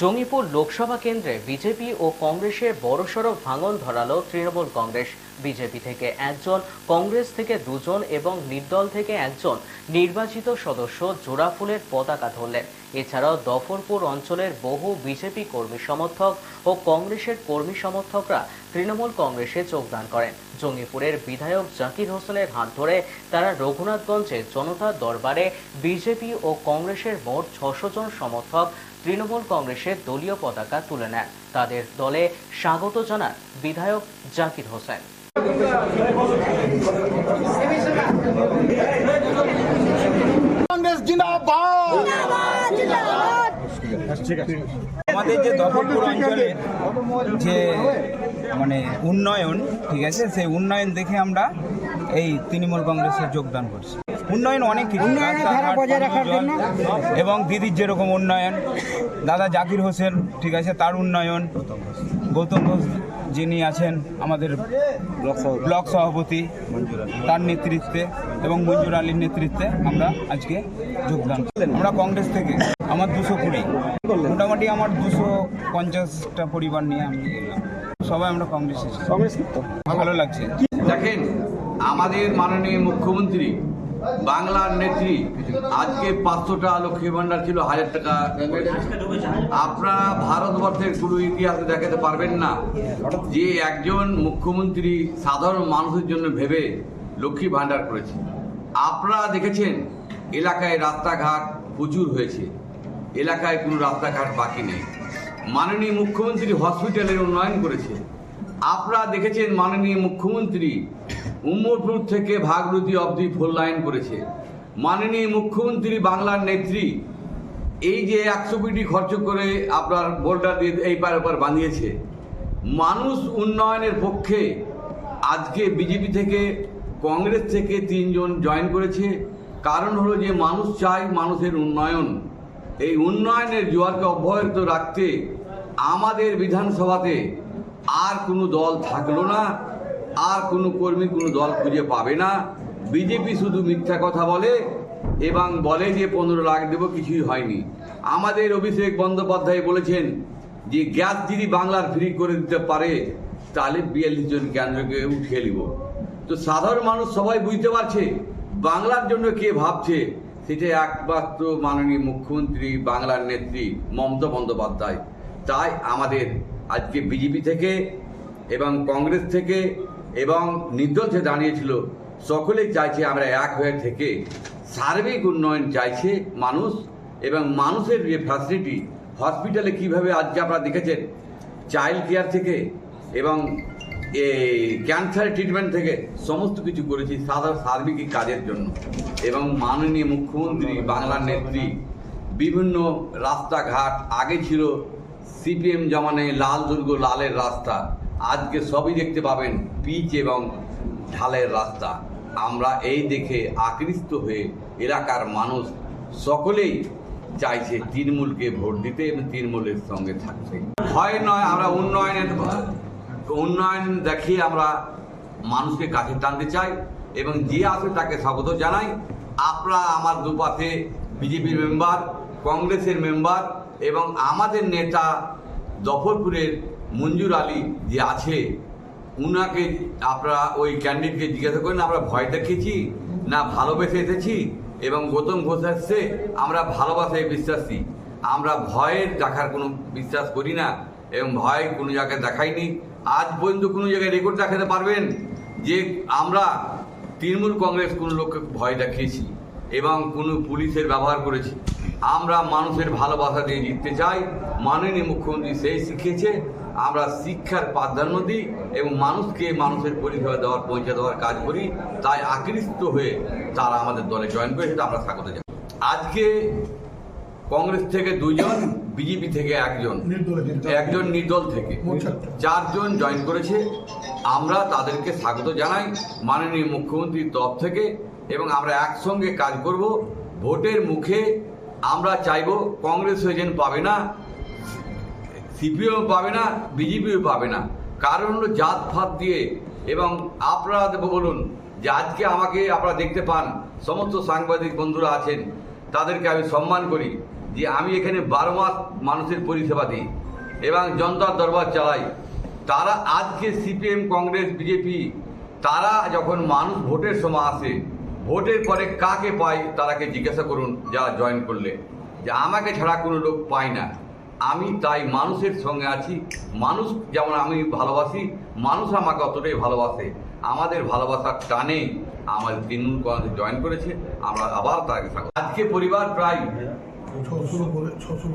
জঙ্গিপুর লোকসভা কেন্দ্রে বিজেপি ও কংগ্রেসের বড়সড় ভাঙন ধরালো তৃণমূল কংগ্রেস। বিজেপি থেকে একজন, কংগ্রেস থেকে দুজন এবং নির্দল থেকে একজন নির্বাচিত সদস্য জোড়াফুলের পতাকা ধরলেন। এছাড়াও দফরপুর অঞ্চলের বহু বিজেপি কর্মী সমর্থক ও কংগ্রেসের কর্মী সমর্থকরা তৃণমূল কংগ্রেসে যোগদান করেন। জঙ্গিপুরের বিধায়ক জাকির হোসেনের হাত ধরে তারা রঘুনাথগঞ্জে জনতা দরবারে বিজেপি ও কংগ্রেসের মোট ছশো জন সমর্থক তৃণমূল কংগ্রেসের দলীয় পতাকা তুলে নেন। তাদের দলে স্বাগত জানান বিধায়ক জাকির হোসেন। কংগ্রেস জিন্দাবাদ! আমাদের যে দখলপুর অঞ্চলে যে মানে উন্নয়ন ঠিক আছে? সেই উন্নয়ন দেখে আমরা এই তৃণমূল কংগ্রেসে যোগদান করছি। উন্নয়ন অনেক কিছু। এবং দিদির যেরকম উন্নয়ন দাদা জাকির হোসেন ঠিক আছে তার উন্নয়ন গৌতম ঘোষ যিনি আছেন আমাদের ব্লক সভাপতি। তার নেতৃত্বে এবং মঞ্জুর আলীর নেতৃত্বে আমরা আজকে যোগদান করলাম। আমরা কংগ্রেস থেকে আমার দুশো কুড়ি। মোটামুটি আমার দুশো পঞ্চাশটা পরিবার নিয়ে আমি এলাম সবাই আমরা কংগ্রেসে কংগ্রেস ভালো লাগছে। দেখেন আমাদের মাননীয় মুখ্যমন্ত্রী বাংলার নেত্রী, আজকে পাঁচশোটা লক্ষ্মী ভান্ডার ছিল, হাজার টাকা আপনারা ভারতবর্ষের কোনো ইতিহাসে দেখাতে পারবেন না যে একজন মুখ্যমন্ত্রী সাধারণ মানুষের জন্য ভেবে লক্ষ্মী ভান্ডার করেছে। আপনারা দেখেছেন, এলাকায় রাস্তাঘাট প্রচুর হয়েছে। এলাকায় কোনো রাস্তাঘাট বাকি নেই। মাননীয় মুখ্যমন্ত্রী হসপিটালের উন্নয়ন করেছে। আপনারা দেখেছেন মাননীয় মুখ্যমন্ত্রী উমরপুর থেকে ভাগরতী অবধি ফোর লাইন করেছে। মাননীয় মুখ্যমন্ত্রী বাংলার নেত্রী, এই যে একশো কোটি খরচ করে আপনার বোল্ডার দিয়ে এই পার ওপার বানিয়েছে। মানুষ উন্নয়নের পক্ষে আজকে বিজেপি থেকে, কংগ্রেস থেকে তিনজন জয়েন করেছে। কারণ হলো যে মানুষ চায় মানুষের উন্নয়ন। এই উন্নয়নের জোয়ারকে অব্যাহত রাখতে আমাদের বিধানসভাতে আর কোনো দল থাকল না, আর কোনো কর্মী কোনো দল খুঁজে পাবে না। বিজেপি শুধু মিথ্যা কথা বলে এবং বলে যে পনেরো লাখ দেবো, কিছুই হয়নি। আমাদের অভিষেক বন্দ্যোপাধ্যায় বলেছেন যে, গ্যাস যদি বাংলার ফ্রি করে দিতে পারে, তাহলে বিয়াল্লিশ জন কেন্দ্রকে উঠিয়ে নিব। তো সাধারণ মানুষ সবাই বুঝতে পারছে, বাংলার জন্য কে ভাবছে, সেটা একমাত্র মাননীয় মুখ্যমন্ত্রী, বাংলার নেত্রী মমতা বন্দ্যোপাধ্যায়। তাই আমাদের আজকে বিজেপি থেকে এবং কংগ্রেস থেকে এবং নির্দল যে দাঁড়িয়েছিল সকলেই চাইছে আমরা এক হয়ে থেকে। সার্বিক উন্নয়ন চাইছে মানুষ এবং মানুষের যে ফ্যাসিলিটি হসপিটালে কীভাবে আজকে আপনারা দেখেছেন চাইল্ড কেয়ার থেকে এবং এই ক্যান্সার ট্রিটমেন্ট থেকে সমস্ত কিছু করেছি সাধারণ সার্বিক কাজের জন্য। এবং মাননীয় মুখ্যমন্ত্রী, বাংলার নেত্রী, বিভিন্ন রাস্তাঘাট আগে ছিল সিপিএম জমানে লাল দুর্গ, লালের রাস্তা। আজকে সবই দেখতে পাবেন পিচ এবং ঢালের রাস্তা। আমরা এই দেখে আকৃষ্ট হয়ে এলাকার মানুষ সকলেই চাইছে তৃণমূলকে ভোট দিতে এবং তৃণমূলের সঙ্গে থাকতে। ভয় নয়, আমরা উন্নয়নের উন্নয়ন দেখিয়ে আমরা মানুষকে কাছে টানতে চাই এবং যে আসে তাকে স্বাগত জানাই। আপনারা আমার দুপাশে বিজেপির মেম্বার, কংগ্রেসের মেম্বার এবং আমাদের নেতা দফরপুরের মঞ্জুর আলী যে আছে, উনাকে আপনারা ওই ক্যান্ডিডেটকে জিজ্ঞাসা করেন, আমরা ভয় দেখিয়েছি, না ভালোবেসে এসেছি, এবং গৌতম ঘোষ আসছে আমরা ভালোবাসায় বিশ্বাসী। আমরা ভয়ের দেখার কোনো বিশ্বাস করি না, এবং ভয় কোনো জায়গায় দেখাইনি। আজ পর্যন্ত কোনো জায়গায় রেকর্ড দেখাতে পারবেন যে আমরা তৃণমূল কংগ্রেস কোনো লোককে ভয় দেখিয়েছি, এবং কোনো পুলিশের ব্যবহার করেছি। আমরা মানুষের ভালোবাসা দিয়ে জিততে চাই। মাননীয় মুখ্যমন্ত্রী সেই শিখিয়েছে আমরা শিক্ষার প্রাধান্য দিই এবং মানুষকে মানুষের পরিষেবা দেওয়ার পৌঁছে দেওয়ার কাজ করি। তাই আকৃষ্ট হয়ে তারা আমাদের দলে জয়েন করে সেটা আমরা স্বাগত জানাই। আজকে কংগ্রেস থেকে দুজন বিজেপি থেকে একজন। একজন নির্দল থেকে। চারজন জয়েন করেছে। আমরা তাদেরকে স্বাগত জানাই মাননীয় মুখ্যমন্ত্রীর তরফ থেকে এবং আমরা একসঙ্গে কাজ করব। ভোটের মুখে আমরা চাইব কংগ্রেস এজেন্ট পাবে না সিপিএম পাবে না, বিজেপিও পাবে না। কারণ হলো জাত ফাত দিয়ে এবং আপনারা বলুন যে আজকে আমাকে আপনারা দেখতে পান, সমস্ত সাংবাদিক বন্ধুরা আছেন, তাদেরকে আমি সম্মান করি যে আমি এখানে বারো মাস মানুষের পরিষেবা দিই এবং জনতার দরবার চালাই। তারা আজকে সিপিএম, কংগ্রেস, বিজেপি, তারা যখন মানুষ ভোটের সময় আসে ভোটের পরে কাকে পায় তারাকে জিজ্ঞাসা করুন যারা জয়েন করলে। যে আমাকে ছাড়া কোনো লোক পায় না। আমি তাই মানুষের সঙ্গে আছি। মানুষ যেমন আমি ভালোবাসি, মানুষ আমাকে অতটাই ভালোবাসে। আমাদের ভালোবাসার টানে। আমাদের তৃণমূল কংগ্রেস জয়েন করেছে। আমরা আবার তাকে স্বাগত। আজকে পরিবার প্রায়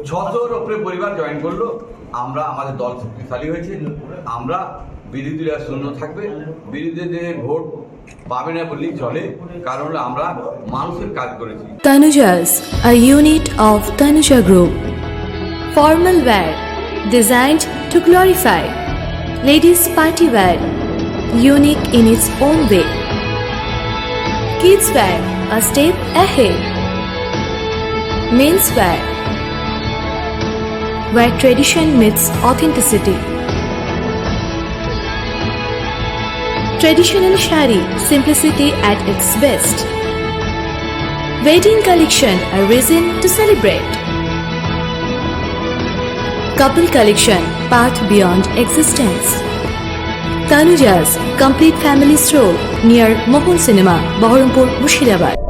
ছশোর ওপরে পরিবার জয়েন করল। আমরা আমাদের দল শক্তিশালী হয়েছে। আমরা বিরোধীরা শূন্য থাকবে। বিরোধীদের ভোট মানুষের Tanujas, a unit of Tanuja Group. Formal wear designed to glorify. Ladies party wear, unique in its own way. Kids wear, a step ahead. Men's wear, where tradition meets authenticity. Traditional shari, simplicity at its best. Wedding collection, a reason to celebrate. Couple collection, path beyond existence. Tanuja's complete family stroll near Mohol Cinema, Bahurampur, Mushirabad.